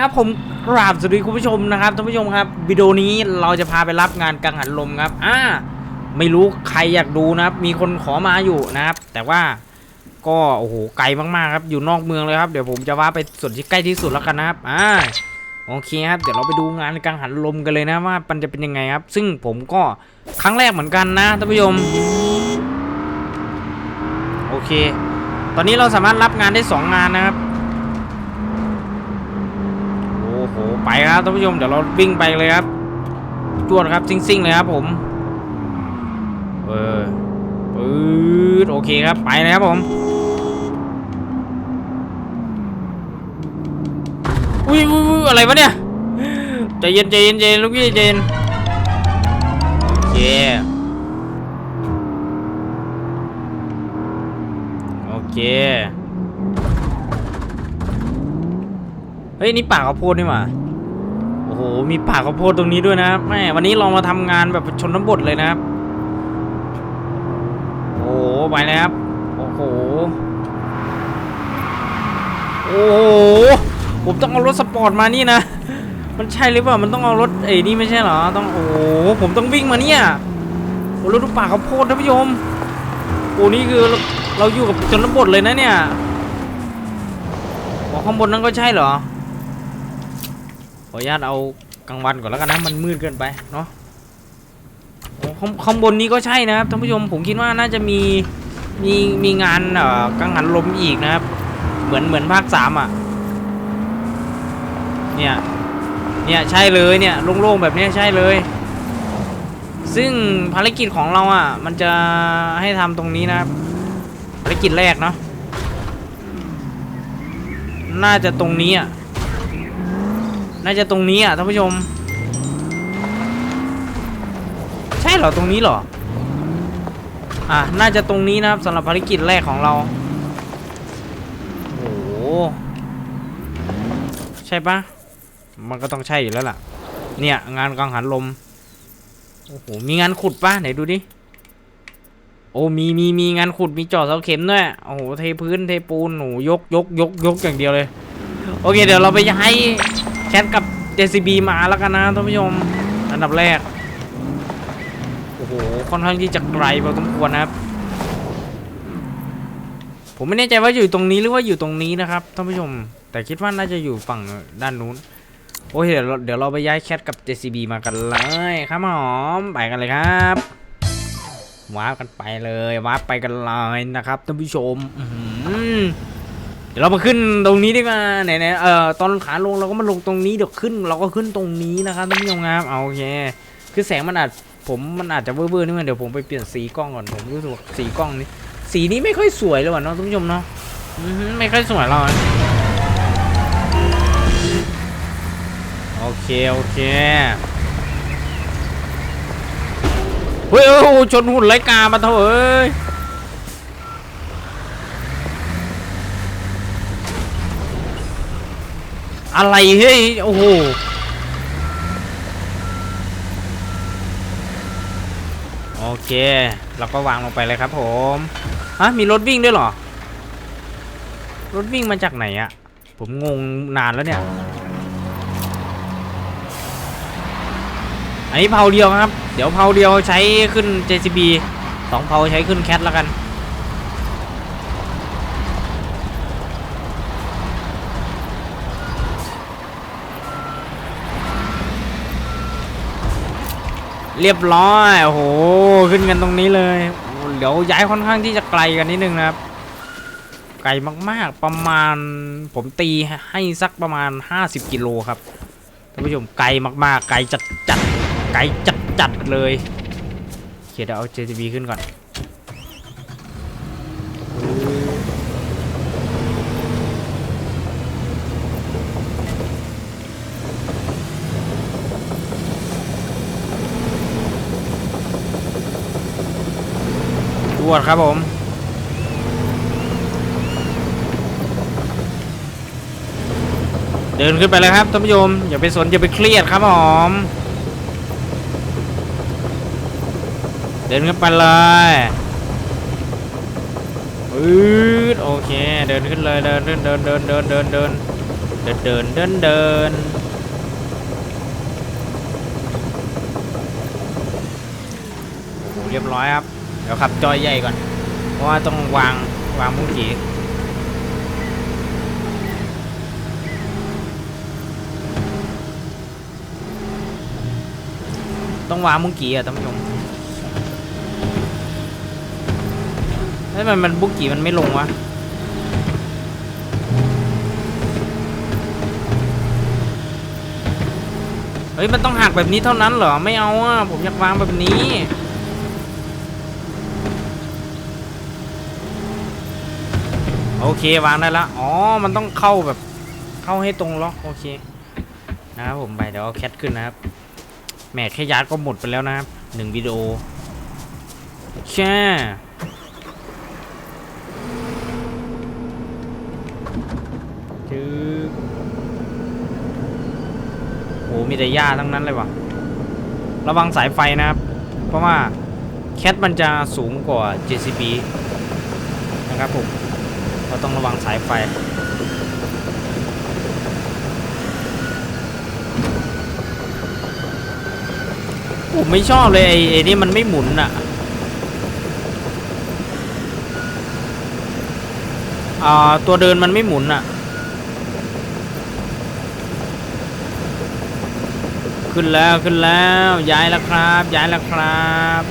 ครับผมกราบสวัสดีคุณผู้ชมนะครับท่านผู้ชมครับวิดีโอนี้เราจะพาไปรับงานกังหันลมครับอ่าไม่รู้ใครอยากดูนะครับ มีคนขอมาอยู่นะครับ แต่ว่าก็โอ้โหไกลมากๆครับอยู่นอกเมืองเลยครับเดี๋ยวผมจะว่าไปส่วนที่ใกล้ที่สุดแล้วกันนะครับอ่าโอเคครับเดี๋ยวเราไปดูงานกังหันลมกันเลยนะว่ามันจะเป็นยังไงครับ ซึ่งผมก็ครั้งแรกเหมือนกันนะท่านผู้ชมโอเค ตอนนี้เราสามารถรับงานได้สองงานนะครับ โอ้โห ไปครับท่านผู้ชมเดี๋ยวเราวิ่งไปเลยครับจวดครับซิ่งๆเลยครับผมเออปื๊ดโอเคครับไปเลยครับผมอุ้ยอุ้ยอุ้ยอะไรวะเนี่ยใจเย็นใจเย็นใจเย็นลูกพี่ใจเย็นโอเคโอเค ฮ้ยนี่ป่าข้าวโพดนี่หว่าโอ้โหมีป่าข้าวโพดตรงนี้ด้วยนะแม่วันนี้เรามาทำงานแบบชนน้ำบทเลยนะครับโอ้โหไปเลยครับโอ้โหโอ้โหผมต้องเอารถสปอร์ตมานี่นะมันใช่หรือเปล่ามันต้องเอารถไอ้นี่ไม่ใช่เหรอต้องโอ้โหผมต้องวิ่งมาเนี่ยโอ้รถดูป่าข้าวโพดท่านผู้ชมโอ้นี่คือเราเราอยู่กับชนบทเลยนะเนี่ยบอกข้างบนนั้นก็ใช่เหรอ ออนุญาตเอากลางวันก่อนแล้วกันนะมันมืดเกินไปเนาะโอ้ข้างข้างบนนี้ก็ใช่นะครับท่านผู้ชมผมคิดว่าน่าจะมีมีมีงานเอ่อกังหันลมอีกนะครับ เหมือนเหมือนภาคสามอะเนี่ยเนี่ยใช่เลยเนี่ยโล่งๆแบบนี้ใช่เลย ซึ่งภารกิจของเราอะมันจะให้ทำตรงนี้นะครับภารกิจแรกเนาะน่าจะตรงนี้อะ น่าจะตรงนี้อะท่านผู้ชม ใช่เหรอตรงนี้เหรอ อะน่าจะตรงนี้นะครับสำหรับภารกิจแรกของเราโอ้โหใช่ปะมันก็ต้องใช่อยู่แล้วล่ะ เนี่ย งานกังหันลมโอ้โหมีงานขุดปะไหนดูดิโอ้มีมีมีงานขุดมีเจาะเสาเข็มด้วยโอ้โหเทพื้นเทปูนหนูยกยกยกยกอย่างเดียวเลย โอเค เดี๋ยวเราไปย้าย แคทกับ JCB มาแล้วกันนะท่านผู้ชมอันดับแรก โอ้โห ค่อนข้างที่จะไกลพอสมควรนะครับ ผมไม่แน่ใจว่าอยู่ตรงนี้หรือว่าอยู่ตรงนี้นะครับท่านผู้ชม แต่คิดว่าน่าจะอยู่ฝั่งด้านนู้น โอเคเดี๋ยวเดี๋ยวเราไปย้ายแคทกับ JCB มากันเลยครับหอมไปกันเลยครับวาร์ปกันไปเลยวาร์ปไปกันเลยนะครับท่านผู้ชมอื้อหือ เดี๋ยวเรามาขึ้นตรงนี้ดีกว่าไหนๆเอ่อตอนขาลงเราก็มาลงตรงนี้เดี๋ยวขึ้น เราก็ขึ้นตรงนี้นะครับท่านผู้ชมครับเอาโอเคคือแสงมันอาจผมมันอาจจะเว่อๆนี่มันเดี๋ยวผมไปเปลี่ยนสีกล้องก่อนผมรู้สึกว่าสีกล้องนี้สีนี้ไม่ค่อยสวยเลยว่ะเนาะท่านผู้ชมเนาะไม่ค่อยสวยเราโอเคโอเคเฮ้ยโอ้ชนหุ่นไรกามาเถอะเอ้ย อะไรเฮ้ย โอ้โห โอเค เราก็วางลงไปเลยครับผมฮะมีรถวิ่งด้วยเหรอ รถวิ่งมาจากไหนอะผมงงนานแล้วเนี่ย อันนี้เผาเดียวครับ เดี๋ยวเผาเดียวใช้ขึ้น JCB สองเผาใช้ขึ้นแคทแล้วกัน เรียบร้อยโอ้โหขึ้นกันตรงนี้เลยเดี๋ยวย้ายค่อนข้างที่จะไกลกันนิดนึงนะครับ ไกลมากๆประมาณผมตีให้สักประมาณ 50 กิโลครับท่านผู้ชมไกลมากๆ ไกลจัดจัดๆไกลจัดจัดๆเลยเขียนเอา JTB ขึ้นก่อน ตรวจครับผมเดินขึ้นไปเลยครับท่านผู้ชมอย่าไปสนอย่าไปเครียดครับผมเดินขึ้นไปเลยอืดโอเค เดินขึ้นเลยเดินเดินเดินเดินเดินเดินเดินเดินเดินเดินเดินเรียบร้อยครับ ดี๋ยวขับจอยใหญ่ก่อน เพราะว่าต้องวางวางมุ้งกีต้องวางมุ้งกีอะท่านผู้ชมเฮ้ยมันมันบุกกีมันไม่ลงวะเฮ้ยมันต้องหักแบบนี้เท่านั้นเหรอ ไม่เอาอะ ผมอยากวางแบบนี้ อเควางได้แล้วอ๋อ มันต้องเข้าแบบเข้าให้ตรงล็อกโอเคนะครับผมไปเดี๋ยวเอาแคทขึ้นนะครับแหมแค่ยาร์ดก็หมดไปแล้วนะครับหนึ่งวิดีโอแช่จึ๊บโอ้มีแต่หญ้าทั้งนั้นเลยว่ะ ระวังสายไฟนะครับ เพราะว่าแคทมันจะสูงกว่า JCB นะครับผม เราต้องระวังสายไฟ ผมไม่ชอบเลยไอ้ไอ้นี่มันไม่หมุนอะอ่าตัวเดินมันไม่หมุนอะขึ้นแล้วขึ้นแล้วย้ายแล้วครับ ย้ายแล้วครับ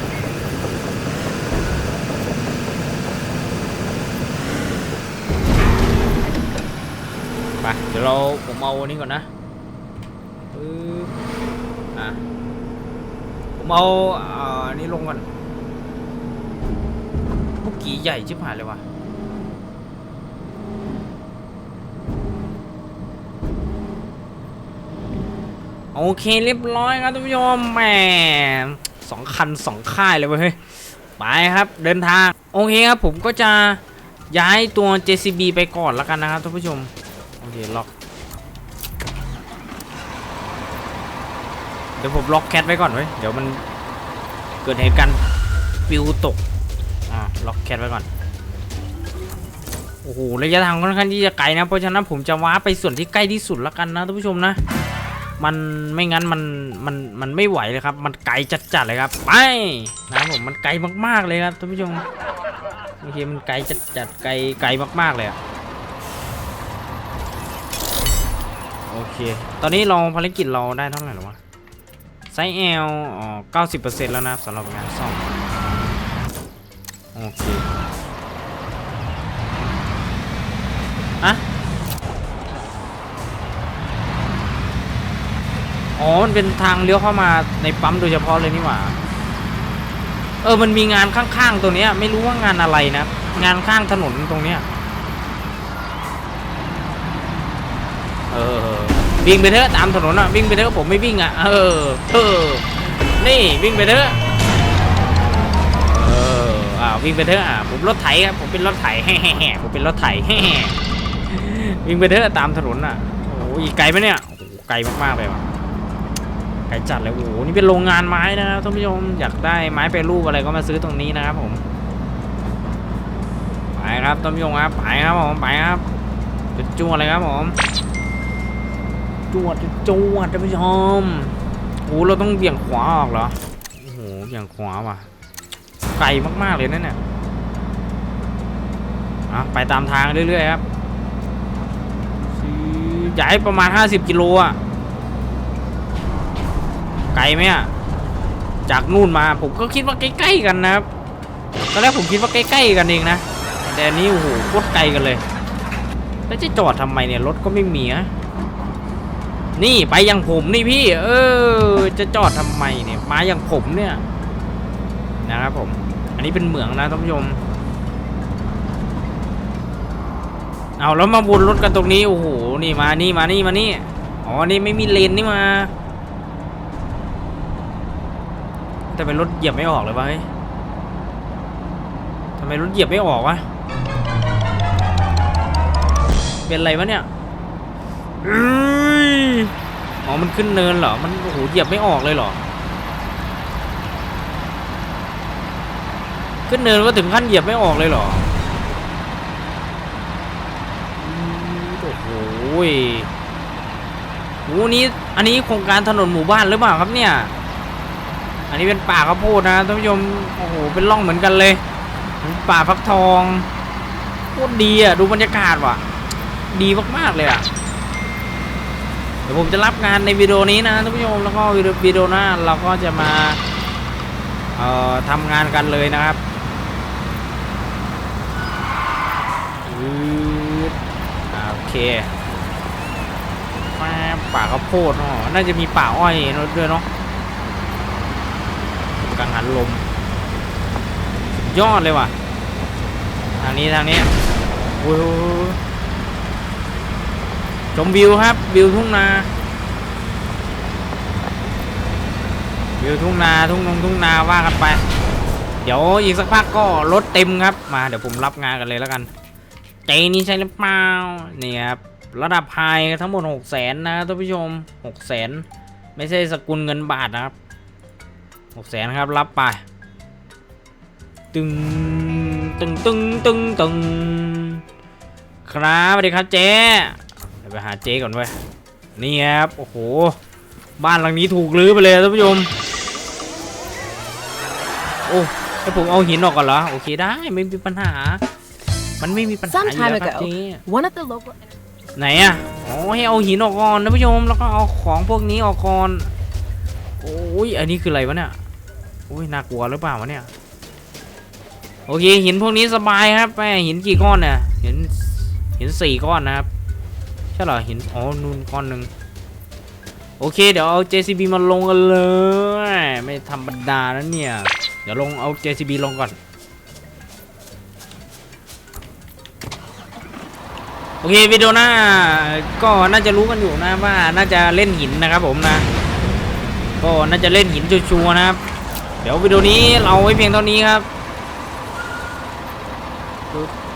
เดี๋ยวเราผมเอาอันนี้ก่อนนะปึ๊บอะผมเอาอ่าอันนี้ลงก่อนพวกกี่ใหญ่ชิบหายเลยว่ะโอเคเรียบร้อยครับท่านผู้ชมแหมสองคันสองค่ายเลยเว้ยเฮ้ยไปครับเดินทาง โอเคครับผมก็จะย้ายตัว JCB ไปก่อนแล้วกันนะครับท่านผู้ชม โอเคล็อก เดี๋ยวผมล็อกแคทไว้ก่อนเว้ยเดี๋ยวมันเกิดเหตุการณ์ปิวตก อ่าล็อกแคทไว้ก่อน โอ้โห ระยะทางค่อนข้างที่จะไกลนะ เพราะฉะนั้นผมจะว้าไปส่วนที่ใกล้ที่สุดล้วกันนะท่านผู้ชมนะ มันไม่งั้นมันมันมันไม่ไหวเลยครับ มันไกลจัดๆเลยครับ ไปนะผมมันไกลมากๆเลยครับท่านผู้ชมโอเคมันไกลจัดๆไกลไกลมากๆเลยอะ โอเค ตอนนี้เราภารกิจเราได้เท่าไหร่แล้วะ ไซส์ L อ๋อเก้าสิบเปอร์เซ็นต์แล้วนะสำหรับงานซ่อม โอเคอะอ๋อ มันเป็นทางเลี้ยวเข้ามาในปั๊มโดยเฉพาะเลยนี่หว่า เออ มันมีงานข้างๆ ตัวเนี้ย ไม่รู้ว่างานอะไรนะ งานข้างถนนตรงเนี้ย เออ วิ่งไปเถอะตามถนนอะวิ่งไปเถอะผมไม่วิ่งอะเออเออนี่วิ่งไปเถอะเอออ่าวิ่งไปเถอะอะผมรถไถครับผมเป็นรถไถแฮ่ๆผมเป็นรถไถแฮ่วิ่งไปเถอะตามถนนอะโอ้โหอีกไกลไหมเนี่ยโอ้ไกลมากๆเลยว่ะไกลจัดเลยโอ้โหนี่เป็นโรงงานไม้นะครับท่านผู้ชมอยากได้ไม้แปรูปอะไรก็มาซื้อตรงนี้นะครับผมไปครับท่านผู้ชมครับไปครับผมไปครับจุดจวดเลยครับผม จวดจวดท่านผู้ชมโอ้โหเราต้องเบี่ยงขวาออกเหรอโอ้โหเบี่ยงขวาว่ะไกลมากๆเลยนั่นเนี่ยอะไปตามทางเรื่อยๆครับย้ายประมาณ 50 กิโลอะไกลไหมอะจากนู่นมาผมก็คิดว่าใกล้ๆกันนะครับตอนแรกผมคิดว่าใกล้ๆกันเองนะ แต่นนี้โอ้โหโคตรไกลกันเลย แล้วจะจอดทำไมเนี่ยรถก็ไม่มีอะ นี่ไปอย่างผมนี่พี่ เออ จะจอดทำไมเนี่ย มาอย่างผมเนี่ย นะครับผม อันนี้เป็นเหมืองนะท่านผู้ชมเอาแล้วมาวนรถกันตรงนี้โอ้โหนี่มานี่มานี่มานี่อ๋อนี่ไม่มีเลนนี่มา แต่เป็นรถเหยียบไม่ออกเลยวะเฮ้ยทำไมรถเหยียบไม่ออกวะเป็นอะไรวะเนี่ยอ้ย อ๋อ มันขึ้นเนินเหรอ มันโอ้โหเหยียบไม่ออกเลยเหรอ ขึ้นเนินก็ถึงขั้นเหยียบไม่ออกเลยเหรอ โอ้โหโอ้นี้ อันนี้โครงการถนนหมู่บ้านหรือเปล่าครับเนี่ย อันนี้เป็นป่าข้าวโพดนะท่านผู้ชม โอ้โห เป็นร่องเหมือนกันเลยป่าฟักทองโคตรดีอะ ดูบรรยากาศว่ะ ดีมากๆเลยอะ ดี๋ยวผมจะรับงานในวิดีโอนี้นะท่านผู้ชมแล้วก็วิดีโอหน้าเราก็จะมาเอ่อทำงานกันเลยนะครับอือโอเคมาป่าข้าวโพดเนาะน่าจะมีป่าอ้อยด้วยเนาะกังหันลมยอดเลยว่ะ ทางนี้ทางนี้โอ้โห ชมวิวครับ วิวทุ่งนา วิวทุ่งนาทุ่งนงทุ่งนาว่ากันไป เดี๋ยวอีกสักพักก็รถเต็มครับ มาเดี๋ยวผมรับงานกันเลยแล้วกันเจนี่ใช่หรือเปล่านี่ครับระดับไฮทั้งหมด6 0แสนนะท่านผู้ชม6 0แสนไม่ใช่สกุลเงินบาทนะครับหกแสนครับรับไปตึงตึงตึงตึงตึงครับสวัสดีครับเจ๊ เดี๋ยวไปหาเจ๊ก่อนเว้ยนี่ครับโอ้โห บ้านหลังนี้ถูกรื้อไปเลยท่านผู้ชมโอ้ให้ผมเอาหินออกก่อนเหรอโอเคได้ไม่มีปัญหา มันไม่มีปัญหา Some อยู่ time แล้วครับ ago, เจ๊ one of the local ไหนอะอ๋อให้เอาหินออกก่อนท่านผู้ชมแล้วก็เอาของพวกนี้ออกก่อนโอ้ยอันนี้คืออะไรวะเนี่ยโอ้ยน่ากลัวหรือเปล่าวะเนี่ยโอเคหินพวกนี้สบายครับแม่หินกี่ก้อนเนี่ยหินหินสี่ก้อนนะครับใช่เหรอหินอ๋อนูนก้อนหนึ่งโอเค เดี๋ยวเอา JCB มาลงกันเลย ไม่ธรรมดานะเนี่ย เดี๋ยวลงเอา JCB ลงก่อน โอเควิดีโอหน้าก็น่าจะรู้กันอยู่นะว่าน่าจะเล่นหินนะครับผมนะ ก็น่าจะเล่นหินชัวร์ๆนะครับ เดี๋ยววิดีโอนี้เราไว้เพียงเท่านี้ครับ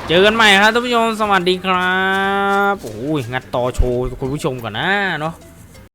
เจอกันใหม่ครับท่านผู้ชม สวัสดีครับ โอ้ย งัดต่อโชว์คุณผู้ชมก่อนนะเนาะ